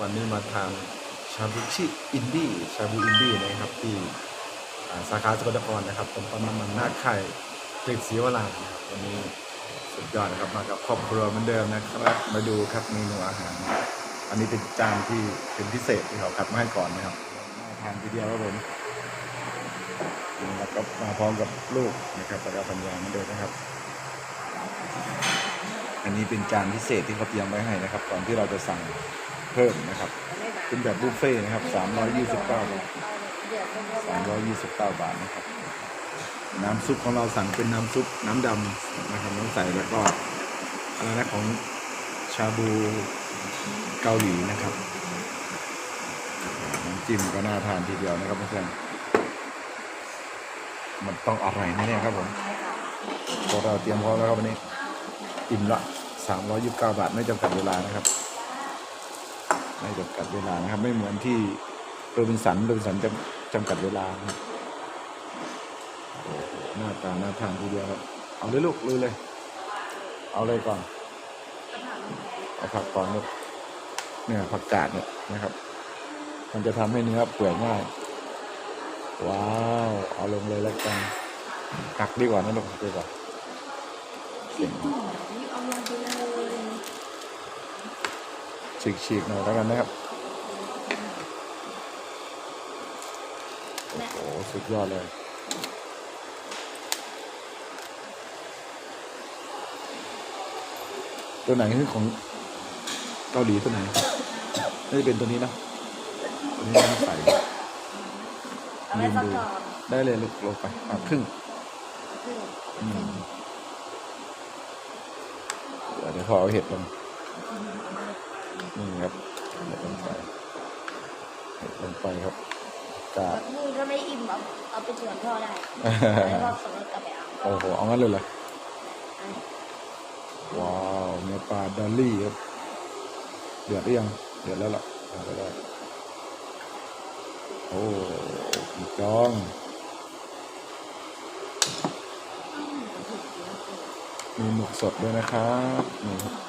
วันนี้มาทานชาบูชิอินดี้ชาบูอินดี้นะครับที่สาขาสกลนครนะครับตรงปั๊มน้ำมันนาไข่เกศรีวรานะครับวันนี้สุดยอดนะครับมากับครอบครัวเหมือนเดิมนะครับมาดูครับเมนูอาหาร อันนี้เป็นจานที่เป็นพิเศษที่เขาคัดมาให้ก่อนนะครับมาทานทีเดียวครับผมแล้วก็มาพร้อมกับลูกนะครับแล้วก็ปัญญาเหมือนเดิมนะครับ อันนี้เป็นจานพิเศษที่เขาเตรียมไว้ให้นะครับก่อนที่เราจะสั่ง พิ่มนะครับ เป็นแบบบุฟเฟ่ต์นะครับ329 บาท329 บาทนะครับ น้ำซุปของเราสั่งเป็นน้ำซุปน้ำดำนะครับน้ำใสแล้วก็อะไรนะของชาบูเกาหลีนะครับน้ำจิ้มก็น่าทานทีเดียวนะครับเพื่อนมันต้องอร่อยแน่ๆครับผมพวกเราเตรียมพร้อมแล้วครับวันนี้อิ่มละ329 บาทไม่จำกัดเวลานะครับ ไม่จำกัดเวลานะครับ ไม่เหมือนที่โรบินสันโรบินสันจำจำกัดเวลาครับโอ้โหหน้าตาน่าทานทีเดียวครับ เอาเลยลูกลุยเลย เอาเลยก่อน เอาผักก่อนลูกเนี่ยผักกาดเนี่ยนะครับ มันจะทำให้เนื้อเปื่อยง่าย ว้าว เอาลงเลยแล้วกันหักดีกว่านะลูกหักดีกว่าเก่ง เอาลงไปเลย ฉีกๆหน่อยแล้วกันนะครับโอ้โหสุดยอดเลยตัวไหนคือของเกาหลีตัวไหนน่าจะเป็นตัวนี้นะตัวนี้น้ำใสเอาไว้สักก่อนได้เลยลูกลงไปอะครึ่งอืมเดี๋ยวเดี๋ยวขอเอาเห็ดลง นี่ครับเห็ดลงไปเห็ดลงไปครับกาดนี่ก็ไม่อิ่มเอาเอาไปสวนพ่อได้แล้วก็ขับรถกลับไปเอาโอ้โหเอางั้นเลยเหรออันว้าวเนื้อปลาดอลลี่ครับเดือดหรือยังเดือดแล้วล่ะเอาไปได้โอ้อีกจองมีหมึกสดด้วยนะครับนี่ครับสุด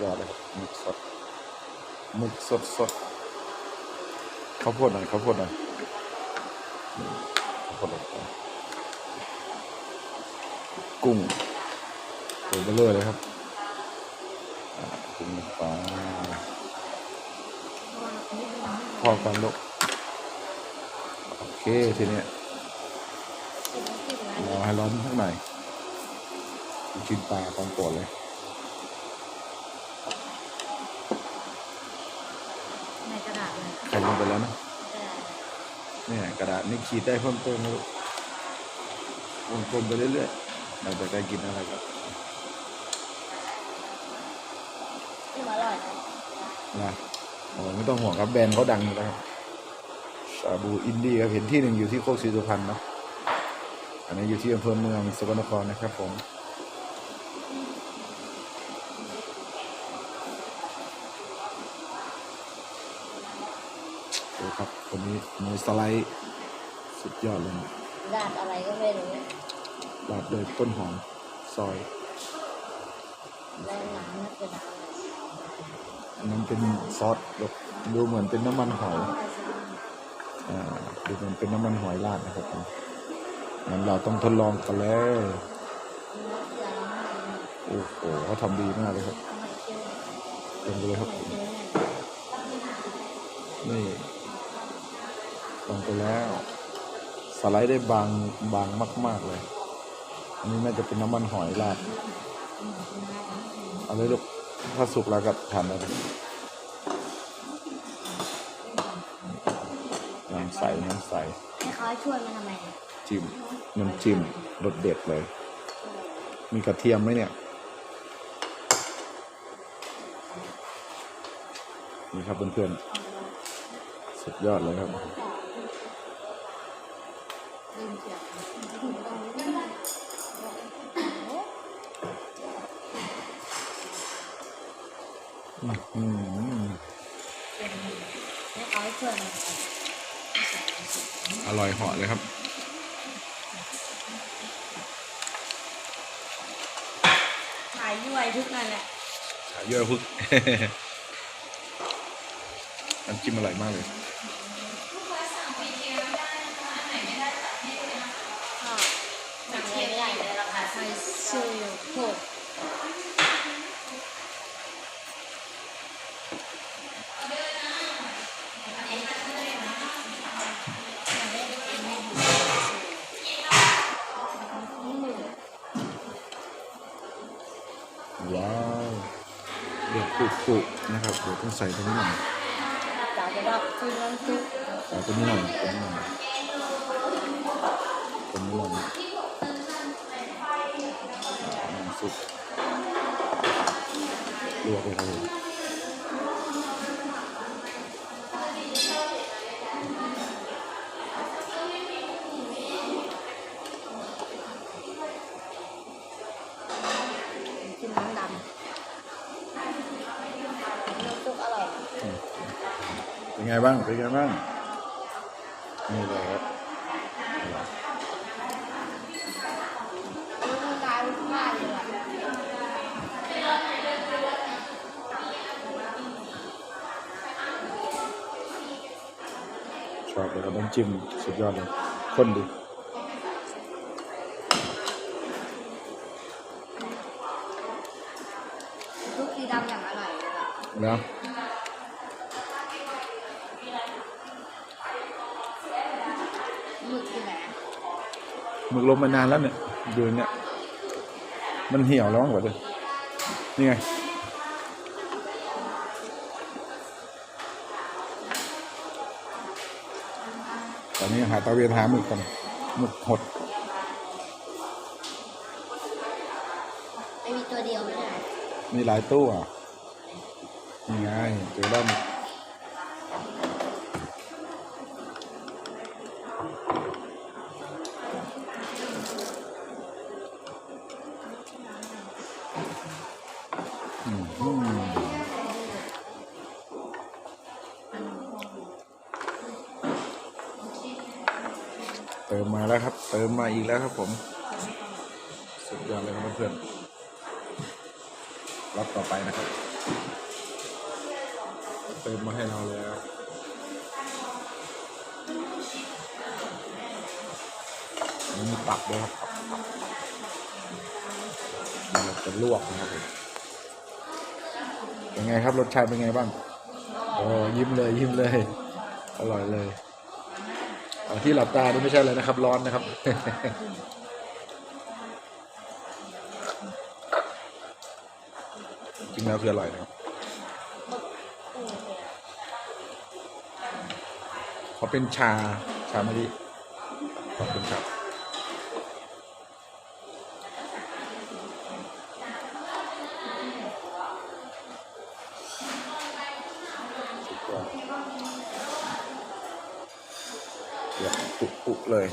ยอดเลยครับหมึกสดหมึกสดสดข้าวโพดหน่อยข้าวโพดหน่อยนี่ข้าวโพดลงไปกุ้งตัวเบลอเลยครับอ่ากุ้งลงไปพอกันลูกโอเคทีเนี้ยรอให้ร้อนสักหน่อยกินปลาของโปรดเลย ในกระดาษเลยใครลงไปแล้วนะกระดาษเนี่ยกระดาษนี่ขีดได้เพิ่มเติมนะลูกวงกลมไปเรื่อยๆเราจะได้กินอะไรครับที่มาอร่อยนะนะโอ้ไม่ต้องห่วงครับแบรนด์เขาดังอยู่แล้วครับชาบูอินดี้ครับเห็นที่หนึ่งอยู่ที่โคกศรีสุพรรณเนาะอันนี้อยู่ที่อำเภอเมืองสกลนครนะครับผม อ้ครับคนนี้มือสไลด์สุดยอดเลยนะดาดอะไรก็ไม่รู้ราดโดยต้นหอมซอยแล้วน้ำมันเป็นอะไรอันนั้นเป็นซอสแบบดูเหมือนเป็นน้ำมันหอยอ่าดูเหมือนเป็นน้ำมันหอยราดนะครับผมงั้นเราต้องทดลองกันแล้วโอ้โหเขาทำดีมากเลยครับลงไปเลยครับผมนี่ ลงไปแล้ว สไลด์ได้บางบางมาก ๆ เลย อันนี้น่าจะเป็นน้ำมันหอยราดเอาเลยลูกถ้าสุกแล้วก็ทานได้เลยน้ำใสน้ำใสให้เขาให้ช่วยมันทำไมเนี่ยจิ้มน้ำจิ้มรสเด็ดเลย มีกระเทียมไหมเนี่ยนี่ครับเพื่อนๆสุดยอดเลยครับลืมเสียบ อื้อหือให้เขาให้ช่วยมันอร่อยเหาะเลยครับถ่ายด้วยทุกนั่นแหละเยอะพึกน้ำจิ้มอร่อยมากเลย ค่ะจำอะไรไม่ได้เลยราคาไซซูโหก ว้าวเดือดปุปุนะครับเดี๋ยวต้อง ใส่ตรงนี้หน่อยจาจะรับซื้อน้ำซุปใส่ตรงนี้หน่อยตรงนี้หน่อยตรงนี้หน่อยน้ำซุปลวกเลยครับ งบ้าง เป็นไงบ้าง นี่เลยครับร่างกายมันมากเลยอะชอบเลยครับน้ำจิ้มสุดยอดเลยข้นดีซุปสีดำอย่างอร่อยเลยอะ หมึกลงมานานแล้วเนี่ยเดือนเนี่ย มันเหี่ยวแล้วมั้งกว่าเลยนี่ไงตอนนี้หาตะเวนหาหมึกกันหมึกหดไม่มีตัวเดียวไม่ได้มีหลายตู้อะนี่ไงเจอแล้วหมึก มาแล้วครับ เติมมาอีกแล้วครับผม สุดยอดเลยครับเพื่อนๆรับต่อไปนะครับ เติมมาให้เราแล้วอันนี้มีตับด้วยครับตับตับเราจะลวกนะครับผมเป็นไงครับรสชาติเป็นไงบ้างโอ้ยิ้มเลยยิ้มเลย อร่อยเลย เอาที่หลับตานี่ไม่ใช่เลยนะครับ ร้อนนะครับ จริงแล้วคืออร่อยนะครับขอเป็นชาชามะลิขอบคุณครับสุดยอดเดือด ปุเลย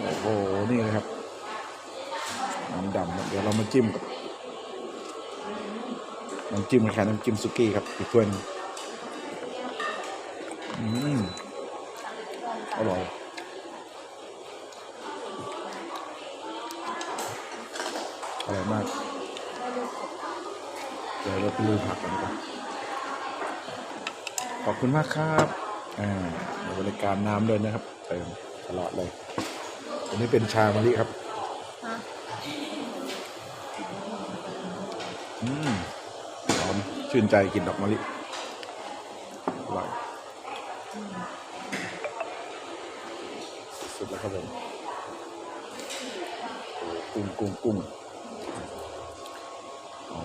โอ้โห นี่เลยครับน้ำดำเดี๋ยวเรามาจิ้มกับน้ำจิ้มคล้ายๆน้ำจิ้มซุกี้ครับอีกถ้วยหนึงอืมอร่อยอร่อยมาก เดี๋ยวเราไปลุยผักกันดีกว่า ขอบคุณมากครับอ่าบริการน้ำด้วยนะครับเติมตลอดเลย อันนี้เป็นชามะลิครับอืมหอมชื่นใจกินดอกมะลิอร่อยสุดแล้วครับผมกุ้งกุ้งกุ้งโอ้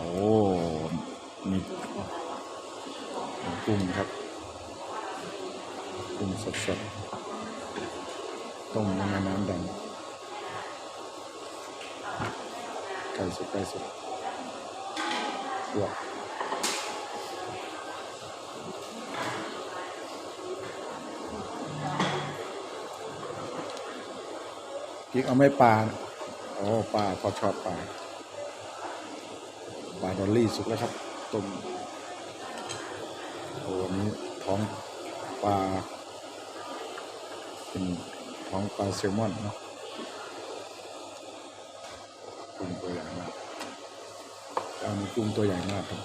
มีกุ้งครับ สดสดๆต้มในน้ำดำไก่สุดไก่สุดลวกพริกเอาไม่ปลาโอ้ปลาพอชอบปลาปลาดอลลี่สุกแล้วครับต้มโอ้อันนี้ท้องปลา ท้องปลาแซลมอนเนาะกุ้งตัวใหญ่มากอันนี้กุ้งตัวใหญ่มากครับ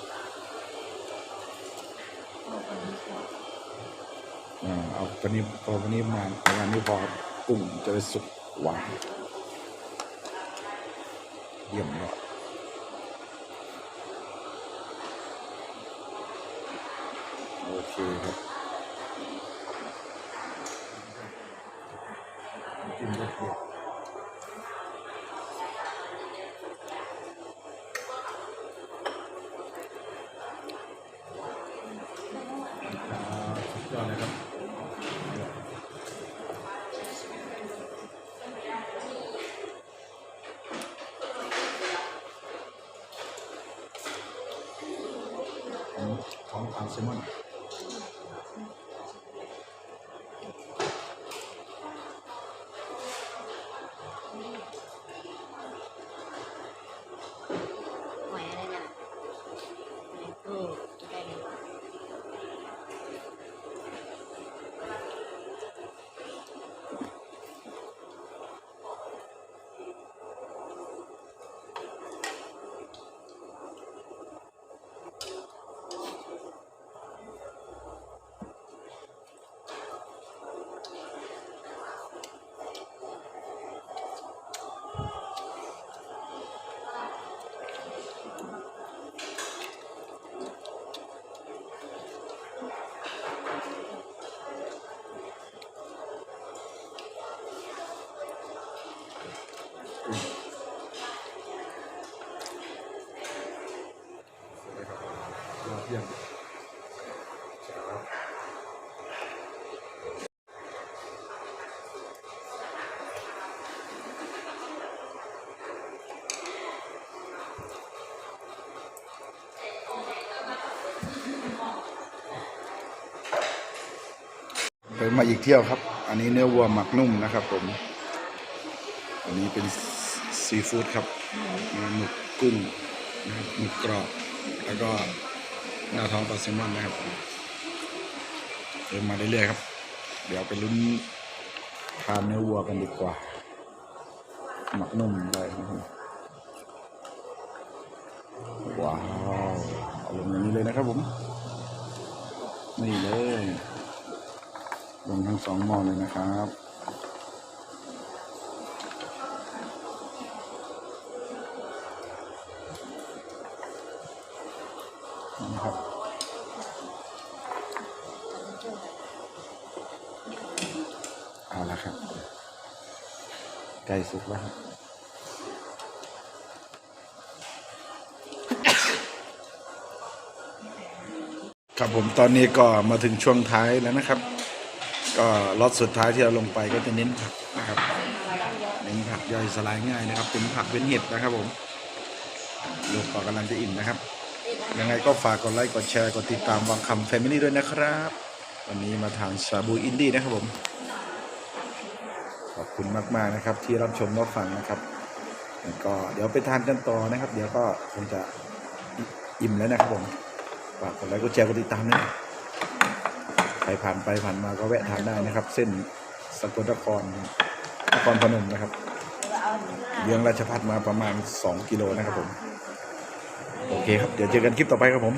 เอาตัวนี้พอวันนี้มาประมาณนี้พอกุ้งจะได้สุกหวานเยี่ยมเลยโอเคครับ กิ ยอดเยี่ยมเดินมาอีกเที่ยวครับ อันนี้เนื้อวัวหมักนุ่มนะครับผม อันนี้เป็นซีฟู้ดครับมีหมึกกุ้งนะครับหมึกกรอบ แล้วก็หน้าท้องปลาแซลมอนนะครับเดินมาเรื่อยๆครับ เดี๋ยวไปลุ้นทานเนื้อวัวกันดีกว่า หมักนุ่มเลยนะครับว้าวเอาลงอย่างนี้เลยนะครับผม นี่เลย ลงทั้งสองหม้อเลยนะครับ เอาละครับใกล้สุกแล้วครับครับผมตอนนี้ก็มาถึงช่วงท้ายแล้วนะครับ ก็ล็อตสุดท้ายที่เราลงไปก็จะเน้นผักนะครับเน้นผักย่อยสลายง่ายนะครับ เป็นผักเป็นเห็ดนะครับผมลูกก็กำลังจะอิ่มนะครับ ยังไงก็ฝากกดไลค์กดแชร์กดติดตามวังคำแฟมิลี่ด้วยนะครับ วันนี้มาทางชาบูอินดี้นะครับผม ขอบคุณมาก ๆ นะครับ ที่รับชมรับฟังนะครับก็เดี๋ยวไปทานกันต่อนะครับ เดี๋ยวก็คงจะอิ่มแล้วนะครับผมฝากกดไลค์กดแชร์กดติดตามด้วยใครผ่านไปผ่านมาก็แวะทานได้นะครับ เส้นสกลนครนครพนมนะครับเลี้ยงราชพัฒมาประมาณ 2 กิโลนะครับผม โอเคครับ เดี๋ยวเจอกันคลิปต่อไปครับผม